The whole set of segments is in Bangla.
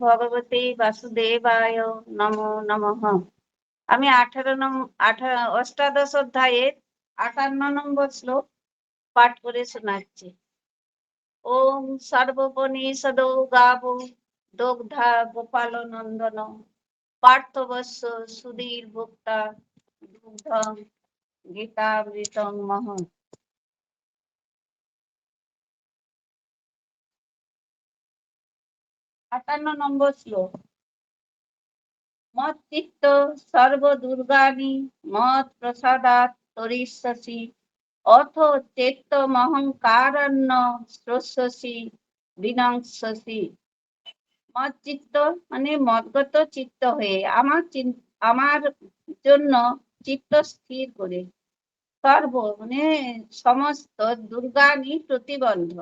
ভগবতে বাসুদেবায় নমো নমঃ। আমি আঠারো নম্বর আঠারো অষ্টাদশ অধ্যায়ের আটান্ন নম্বর শ্লোক পাঠ করে শোনাচ্ছি। ওম সর্বপনিষদো গাব দগ্ধা গোপাল নন্দন পার্থবস্য সুধীর ভোক্তা দুগ্ধম গীতামৃতং মহ আটান্ন নম্বর শ্লোক। সর্ব দুর্গানি মত প্রসাদাত অথ চেত্ত মহংকারণ্য শ্রস্যসি বিনংসসি মত চিত্ত মানে মদগত চিত্ত হয়ে আমার আমার জন্য চিত্ত স্থির করে। সর্ব মানে সমস্ত দুর্গানি প্রতিবন্ধ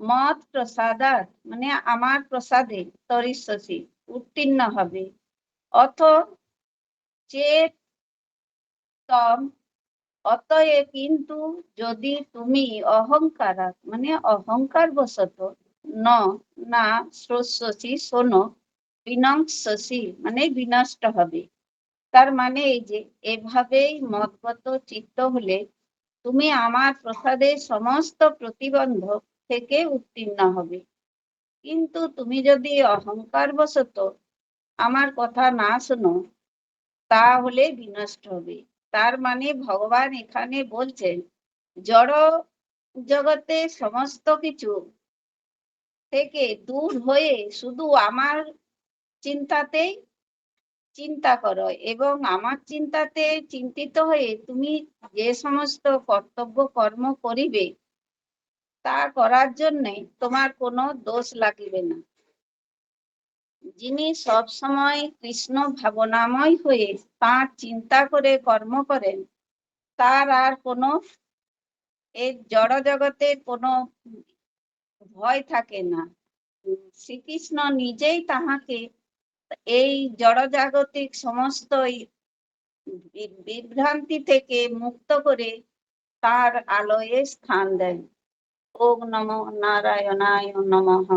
মত প্রসাদাত মানে আমার প্রসাদে তরিষ্যসি উত্তীর্ণ হবে। অথ চেত তম অতএব কিন্তু যদি তুমি অহংকার মানে অহংকার বশত ন শ্রস্যসি শোনো বিনংসসি মানে বিনষ্ট হবে। তার মানে এই যে, এভাবেই মতগত চিত্ত হলে তুমি আমার প্রসাদের সমস্ত প্রতিবন্ধক থেকে উত্তীর্ণ হবে। কিন্তু তুমি যদি অহংকার বশত আমার কথা না শোনো, তাহলে বিনষ্ট হবে। তার মানে ভগবান এখানে বলছেন, জড় জগতে সমস্ত কিছু থেকে দূর হয়ে শুধু আমার চিন্তাতেই চিন্তা করো এবং আমার চিন্তাতে চিন্তিত হয়ে তুমি যে সমস্ত কর্তব্য কর্ম করিবে তা করার জন্যে তোমার কোনো দোষ লাগিবে না। যিনি সব সময় কৃষ্ণ ভাবনাময় হয়ে তার চিন্তা করে কর্ম করেন, তার আর কোনো এই জড় জগতের কোনো ভয় থাকে না। শ্রীকৃষ্ণ নিজেই তাহাকে এই জড়জাগতিক সমস্ত বিভ্রান্তি থেকে মুক্ত করে তার আলোয় স্থান দেন। ওম নমো নারায়ণায় নমঃ